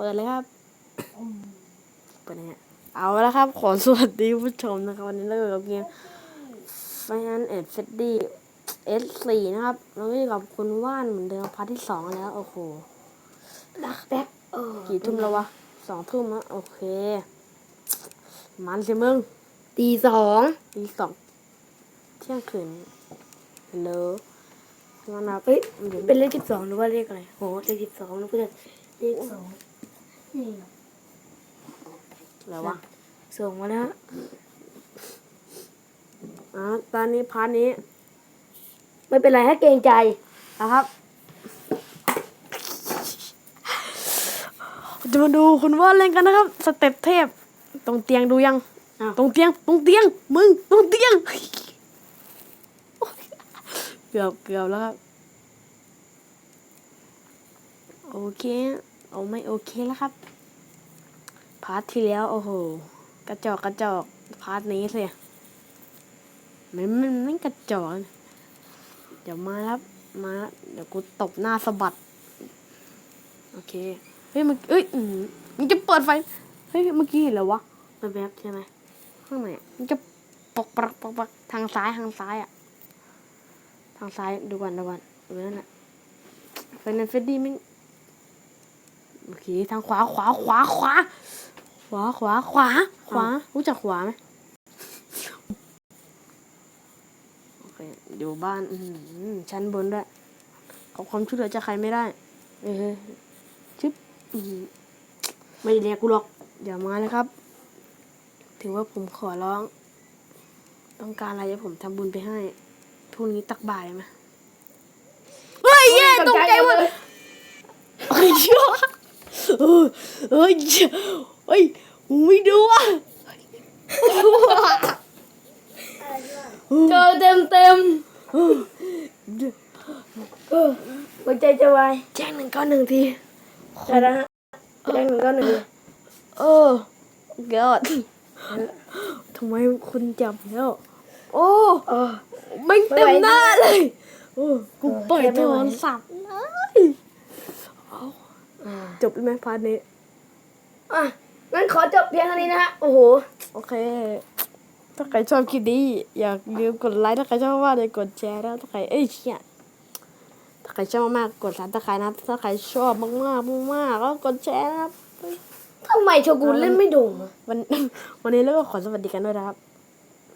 เปิดเลยครับ เปิดเนี่ยเอาแล้วครับ ขอสวัสดีผู้ชมนะครับ วันนี้เราอยู่กับเกม Final a d f e d d y S4 นะครับเราก็อยู่กับคุณว่านเหมือนเดิมพาร์ทที่สองแล้ว โอ้โหดักแบ็คเออกี่ทุ่มแล้ววะสองทุ่มแล้วโอเค มันสิมึงตีสองตีสองเที่ยงคืนเลอมันนับเฮ้ยมันอยู่เป็นเลขสิบสองหรือว่าเลขอะไรโหเลขสิบสองนะเพื่อนเลขสอง นี่แล้ววะส่งมาแล้วอะตอนนี้พาร์ทนี้ ไม่เป็นไรถ้าเกรงใจนะครับจะมาดูคุณว่าเล่นกันนะครับ สเต็ปเทพ ตรงเตียงดูยังอ้าวตรงเตียง ตรงเตียง มึง ตรงเตียง เกือบเกือบแล้วครับ โอเค เอาไม่โอเคแล้วครับ พาร์ทที่แล้ว โอ้โห กระจอกกระจอกพาร์ทนี้สิมันมันไม่กระจอก เดี๋ยวมาครับ มา เดี๋ยวกูตบหน้าสะบัด โอเค เฮ้ยมันเอ้ยมมันจะเปิดไฟ เฮ้ยเมื่อกี้เห็นแล้ววะแบบแบบใช่ไหมข้างไหนมันจะปอกปักปอกปักทางซ้ายทางซ้ายอะ ทางซ้ายดูก่อนดูก่อนดูนั่นแหละไฟนันเฟดดี้ไม่ง โอเคทางขวาขวาขวาขวาขวาขวาขวาขวารู้จักขวาไหมโอเคอยู่บ้านอือหือชั้นบนด้วยขอความช่วยเหลือจากใครไม่ได้ เออชึบอื้อหือไม่ได้เรียกกูหรอกเดี๋ยวมาเลยครับ ถือว่าผมขอร้อง ต้องการอะไรจะผมทำบุญไปให้พรุ่งนี้ตักบาตรเลยไหมเฮ้ยแย่ตกใจหมดเฮ้ยเชื่อ เออเฮ้ยเฮ้ยไม่ดูอะเจอเต็มเต็มหัวใจจะวายแจ้งหนึ่งก้าหนึ่งทีแต่นะฮะแจ้งหนึ่งก็หนึ่งเออเกิดทำไมคุณจับแล้ว โอ้เออไม่เต็มหน้าเลย โอ้ กูปล่อยเออแค่โทไม่ไหวรศัพท์เลย จบแล้วไหมพาร์ทนี้ อะงั้นขอจบเพียงเท่านี้นะฮะ โอ้โห โอเค ถ้าใครชอบคลิปนี้ อย่าลืมกดไลค์ ถ้าใครชอบว่าเลยกดแชร์แล้วถ้าใคร เอ้ยเชี่ยถ้าใครชอบมากๆกดซับถ้าใครนะ ถ้าใครชอบมากๆมากๆก็กดแชร์นะครับทำไมโชกุนเล่นไม่โด่งอะวันวันนี้เราก็ขอสวัสดีกันด้วยนะครับ